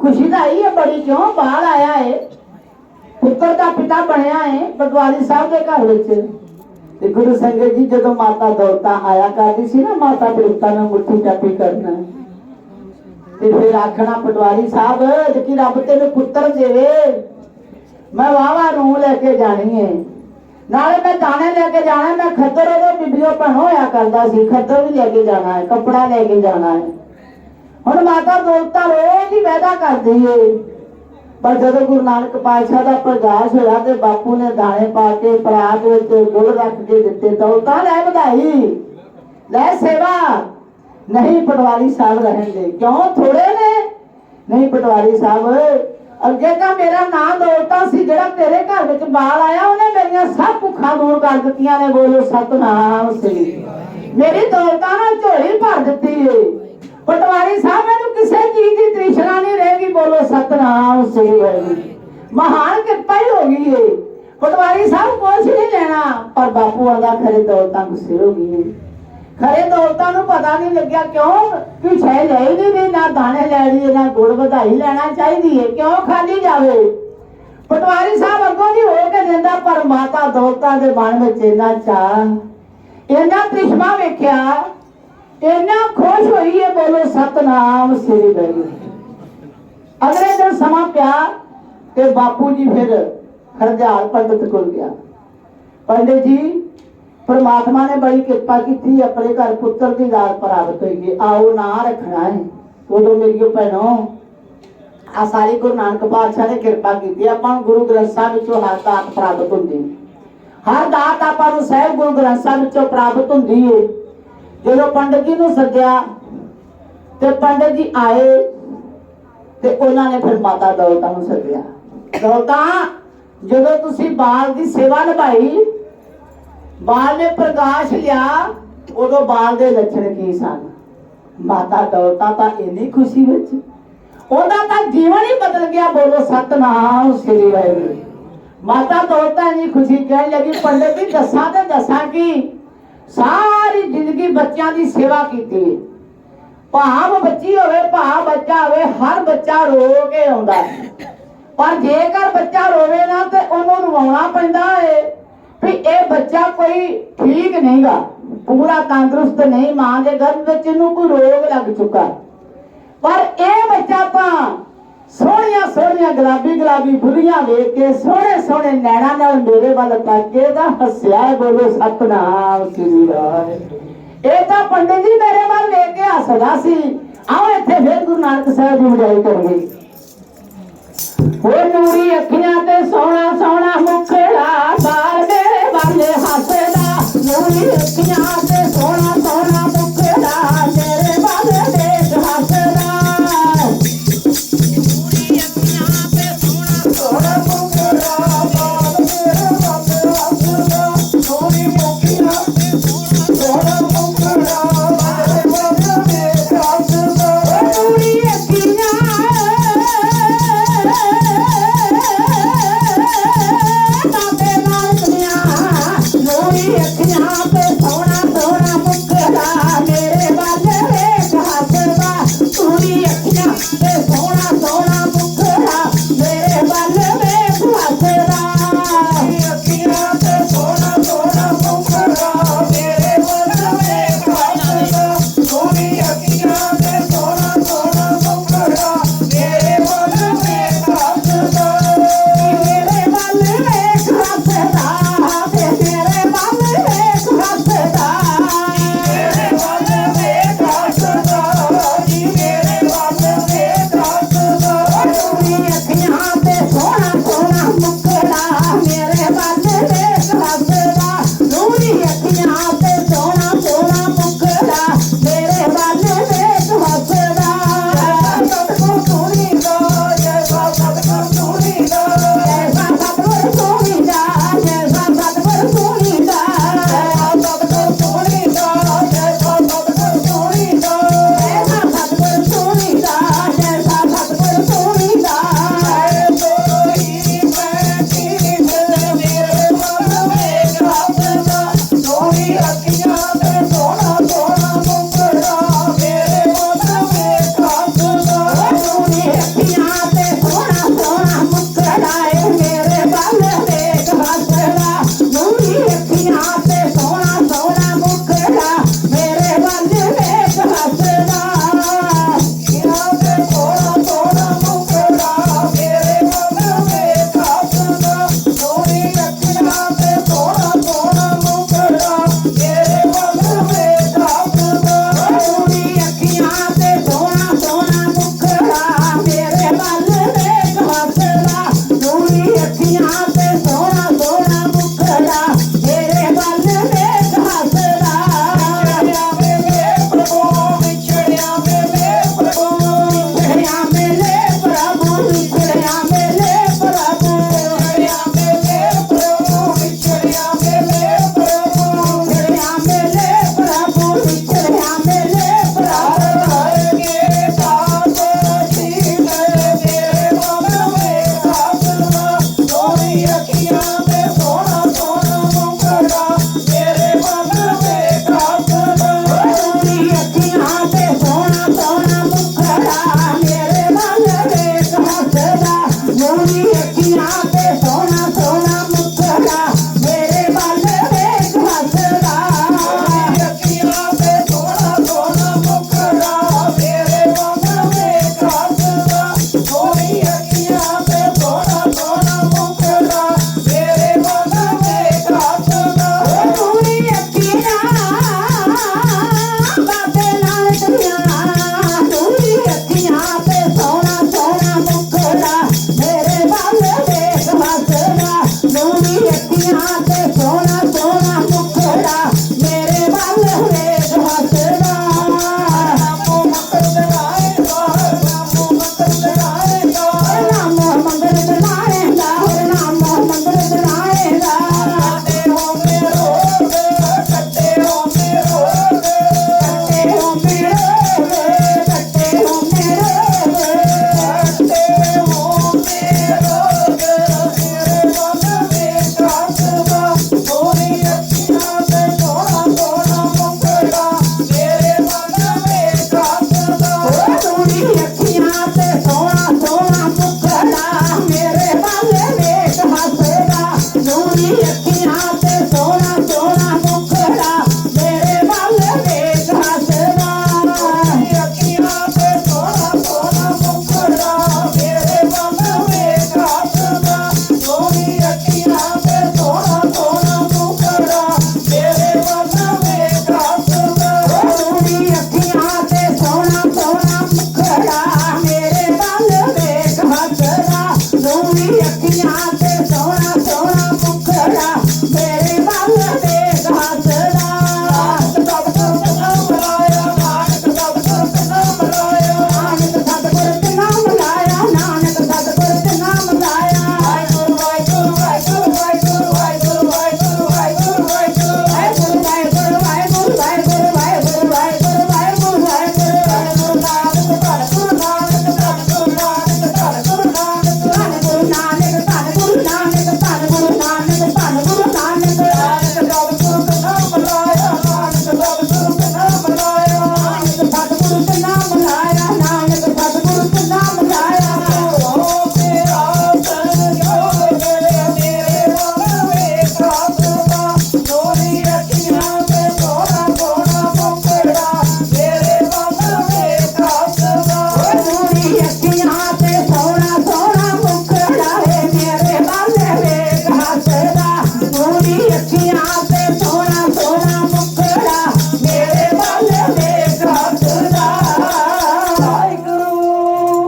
ਖੁਸ਼ੀ ਤਾਂ ਆਈ ਹੈ ਬੜੀ, ਕਿਉਂ? ਬਾਹਰ ਆਇਆ ਹੈ ਪੁੱਤਰ ਦਾ ਪਿਤਾ ਬਣਿਆ ਹੈ ਪਟਵਾਰੀ ਸਾਹਿਬ ਦੇ ਘਰ ਵਿੱਚ। ਤੇ ਗੁਰੂ ਸੰਗਤ ਜੀ ਜਦੋਂ ਮਾਤਾ ਦੌਲਤਾ ਆਇਆ ਕਰਦੀ ਸੀ ਨਾ, ਮਾਤਾ ਦੌਲਤਾ ਨੂੰ ਮੁੱਠੀ ਚਾਪੀ ਕਰਨਾ। ਤੇ ਫਿਰ ਆਖਣਾ ਪਟਵਾਰੀ ਸਾਹਿਬ ਕਿ ਰੱਬ ਤੈਨੂੰ ਪੁੱਤਰ ਦੇਵੇ, ਮੈਂ ਵਾਵਾ ਨੂੰ ਲੈ ਕੇ ਜਾਣੀ ਹੈ ਨਾਲੇ ਮੈਂ ਦਾਣੇ ਲੈ ਕੇ ਜਾਣਾ, ਮੈਂ ਖੱਦਰ ਉਹਦੇ ਬੀਬੀਓ ਭਣ ਹੋਇਆ ਕਰਦਾ ਸੀ। ਖੱਦਰ ਵੀ ਲੈ ਕੇ ਜਾਣਾ ਹੈ ਕੱਪੜਾ ਲੈ ਕੇ ਜਾਣਾ ਹੈ ਹੁਣ ਮਾਤਾ ਦੌਲਤਾਂ ਰੋਜ਼ ਹੀ ਵਾਅਦਾ ਕਰਦੀ ਏ ਪਰ ਜਦੋਂ ਗੁਰੂ ਨਾਨਕ ਪਾਤਸ਼ਾਹ ਦਾ ਪ੍ਰਗਾਸ਼ ਹੋਇਆ ਤੇ ਬਾਪੂ ਨੇ ਦਾਣੇ ਪਾ ਕੇ ਪਰਾਤ ਵਿੱਚ ਗੁੜ ਰੱਖ ਕੇ ਦਿੱਤੇ ਦੌਲਤਾਂ ਲੈ ਵਧਾਈ, ਲੈ ਸੇਵਾ। ਨਹੀਂ ਪਟਵਾਰੀ ਸਾਹਿਬ ਰਹਿਣਗੇ। ਕਿਉਂ? ਥੋੜੇ ਨੇ। ਨਹੀਂ ਪਟਵਾਰੀ ਸਾਹਿਬ, ਅੱਗੇ ਤਾਂ ਮੇਰਾ ਨਾਂ ਦੌਲਤਾਂ ਸੀ ਜਿਹੜਾ ਤੇਰੇ ਘਰ ਵਿੱਚ ਬਾਲ ਆਇਆ, ਉਹਨੇ ਮੇਰੀਆਂ ਸਭ ਭੁੱਖਾਂ ਦੂਰ ਕਰ ਦਿੱਤੀਆਂ ਨੇ। ਬੋਲੋ, ਸਤਨਾਮ ਸ੍ਰੀ। ਮੇਰੀ ਦੌਲਤਾਂ ਨਾਲ ਝੋਲੀ ਭਰ ਦਿੱਤੀ ਏ। ਪਟਵਾਰੀ ਸਾਹਿਬ ਮੈਨੂੰ ਕਿਸੇ ਚੀਜ਼ ਦੀ ਤ੍ਰਿਸ਼ਨਾ ਨਹੀਂ ਰਹੇਗੀ ਬੋਲੋ ਸਤਨਾਮ ਸ੍ਰੀ ਵਾਹਿਗੁਰੂ ਮਹਾਨ ਕਿਰਪਾ ਹੀ ਹੋ ਗਈ ਏ। ਪਟਵਾਰੀ ਸਾਹਿਬ ਕੁਛ ਨਹੀਂ ਲੈਣਾ ਪਰ ਬਾਪੂ ਆਂਦਾ ਖਰੇ ਦੌਲਤਾਂ ਗੁੱਸੇ ਹੋ ਗਈ ਖਰੇ ਦੌਲਤਾਂ ਨੂੰ ਪਤਾ ਨਹੀਂ ਲੱਗਿਆ ਕਿਉਂ ਕਿ ਛੇ ਲੈ ਨਹੀਂ ਰਹੀ, ਨਾ ਦਾਣੇ ਲੈ ਰਹੀ ਨਾ ਗੁੜ ਵਧਾਈ ਲੈਣਾ ਚਾਹੀਦੀ ਏ। ਕਿਉਂ ਖਾਲੀ ਜਾਵੇ? ਪਟਵਾਰੀ ਸਾਹਿਬ ਅੱਗੋਂ ਦੀ ਹੋ ਕੇ ਦਿੰਦਾ ਪਰ ਮਾਤਾ ਦੌਲਤਾਂ ਦੇ ਬਣ ਵਿੱਚ ਇੰਨਾ ਚਾਹ ਇੰਨਾ ਤ੍ਰਿਸ਼ਮਾ ਵੇਖਿਆ ਇੰਨਾ ਖੁਸ਼ ਹੋਈ ਏ ਬੋਲੋ ਸਤਨਾਮ ਸ੍ਰੀ ਵਾਹਿਗੁਰੂ ਅਗਲੇ ਦਿਨ ਸਮਾਂ ਪਿਆ ਤੇ ਬਾਪੂ ਜੀ ਫਿਰ ਹਰਜਾਲ ਪੰਡਤ ਕੋਲ ਗਿਆ। ਪੰਡਿਤ ਜੀ, ਪਰਮਾਤਮਾ ਨੇ ਬੜੀ ਕਿਰਪਾ ਕੀਤੀ, ਆਪਣੇ ਘਰ ਪੁੱਤਰ ਦੀ ਦਾਤ ਪ੍ਰਾਪਤ ਹੋਈ ਹੈ। ਆਓ ਨਾਂ ਰੱਖਣਾ ਹੈ। ਉਦੋਂ ਮੇਰੀ ਭੈਣੋ ਆ ਸਾਰੀ ਗੁਰੂ ਨਾਨਕ ਪਾਤਸ਼ਾਹ ਨੇ ਕਿਰਪਾ ਕੀਤੀ। ਹੈ। ਆਪਾਂ ਨੂੰ ਗੁਰੂ ਗ੍ਰੰਥ ਸਾਹਿਬ ਵਿੱਚੋਂ ਹਰ ਦਾਤ ਪ੍ਰਾਪਤ ਹੁੰਦੀ ਹੈ। ਹਰ ਦਾਤ ਆਪਾਂ ਨੂੰ ਸਹਿਬ ਗੁਰੂ ਗ੍ਰੰਥ ਸਾਹਿਬ ਵਿੱਚੋਂ ਪ੍ਰਾਪਤ ਹੁੰਦੀ ਹੈ। ਜਦੋਂ ਪੰਡਤ ਜੀ ਨੂੰ ਸੱਦਿਆ ਤੇ ਪੰਡਤ ਜੀ ਆਏ ਤੇ ਉਹਨਾਂ ਨੇ ਫਿਰ ਮਾਤਾ ਦੌਲਤਾਂ ਨੂੰ ਸੱਦਿਆ। ਦੌਲਤਾਂ, ਜਦੋਂ ਤੁਸੀਂ ਬਾਲ ਦੀ ਸੇਵਾ ਨਿਭਾਈ, ਬਾਲ ਨੇ ਪ੍ਰਕਾਸ਼ ਲਿਆ, ਉਦੋਂ ਬਾਲ ਦੇ ਲੱਛਣ ਕੀ ਸਨ? ਮਾਤਾ ਦੌਲਤਾਂ ਤਾਂ ਇੰਨੀ ਖੁਸ਼ੀ ਵਿੱਚ, ਉਹਦਾ ਤਾਂ ਜੀਵਨ ਹੀ ਬਦਲ ਗਿਆ, ਬੋਲੋ ਸਤਨਾਮ ਸ੍ਰੀ ਵਾਹਿਗੁਰੂ। ਮਾਤਾ ਦੌਲਤਾਂ ਇੰਨੀ ਖੁਸ਼ੀ ਕਹਿਣ ਲੱਗੀ, ਪੰਡਤ ਜੀ ਦੱਸਾਂ ਤੇ ਦੱਸਾਂ ਕੀ ਸਾਰੀ ਜ਼ਿੰਦਗੀ ਬੱਚਿਆਂ ਦੀ ਸੇਵਾ ਕੀਤੀ। ਹੈ ਭਾਵ ਬੱਚੀ ਹੋਵੇ, ਭਾਵ ਬੱਚਾ ਹੋਵੇ, ਹਰ ਬੱਚਾ ਰੋ ਕੇ ਆਉਂਦਾ। ਪਰ ਜੇਕਰ ਬੱਚਾ ਰੋਵੇ ਨਾ, ਤੇ ਉਹਨੂੰ ਰਵਾਉਣਾ ਪੈਂਦਾ ਏ। ਵੀ ਇਹ ਬੱਚਾ ਕੋਈ ਠੀਕ ਨਹੀਂਗਾ। ਪੂਰਾ ਤੰਦਰੁਸਤ ਨਹੀਂ, ਮਾਂ ਦੇ ਗਰਭ ਵਿੱਚ ਇਹਨੂੰ ਕੋਈ ਰੋਗ ਲੱਗ ਚੁੱਕਾ। ਪਰ ਇਹ ਬੱਚਾ ਤਾਂ ਸੋਹਣੀਆਂ ਸੋਹਣੀਆਂ ਗੁਲਾਬੀ ਗੁਲਾਬੀ ਫੁੱਲੀਆਂ ਵੇਖ ਕੇ, ਸੋਹਣੇ ਸੋਹਣੇ ਨੈਣਾ ਨਾਲ ਮੇਰੇ ਵੱਲ ਤੱਕੇ ਦਾ ਹੱਸਿਆ ਬੋਲੋ ਸਤਨਾਮ ਸ੍ਰੀ ਵਾਹਿਗੁਰੂ ਇਹ ਤਾਂ ਪੰਡਿਤ ਜੀ ਮੇਰੇ ਵੱਲ ਵੇਖ ਕੇ ਹੱਸਦਾ ਸੀ। ਆਓ ਇੱਥੇ ਫਿਰ ਗੁਰੂ ਨਾਨਕ ਸਾਹਿਬ ਦੀ ਵਡਿਆਈ ਕਰੀਏ। ਉਹ ਨੂਰੀ ਅੱਖੀਆਂ ਤੇ ਸੋਹਣਾ ਸੋਹਣਾ ਮੁਖੜਾ ਬਾਲ ਮੇਰੇ ਵਾਲੇ ਹੱਸਦਾ। ਨੂਰੀ ਅੱਖੀਆਂ ਤੇ ਸੋਹਣਾ ਸੋਹਣਾ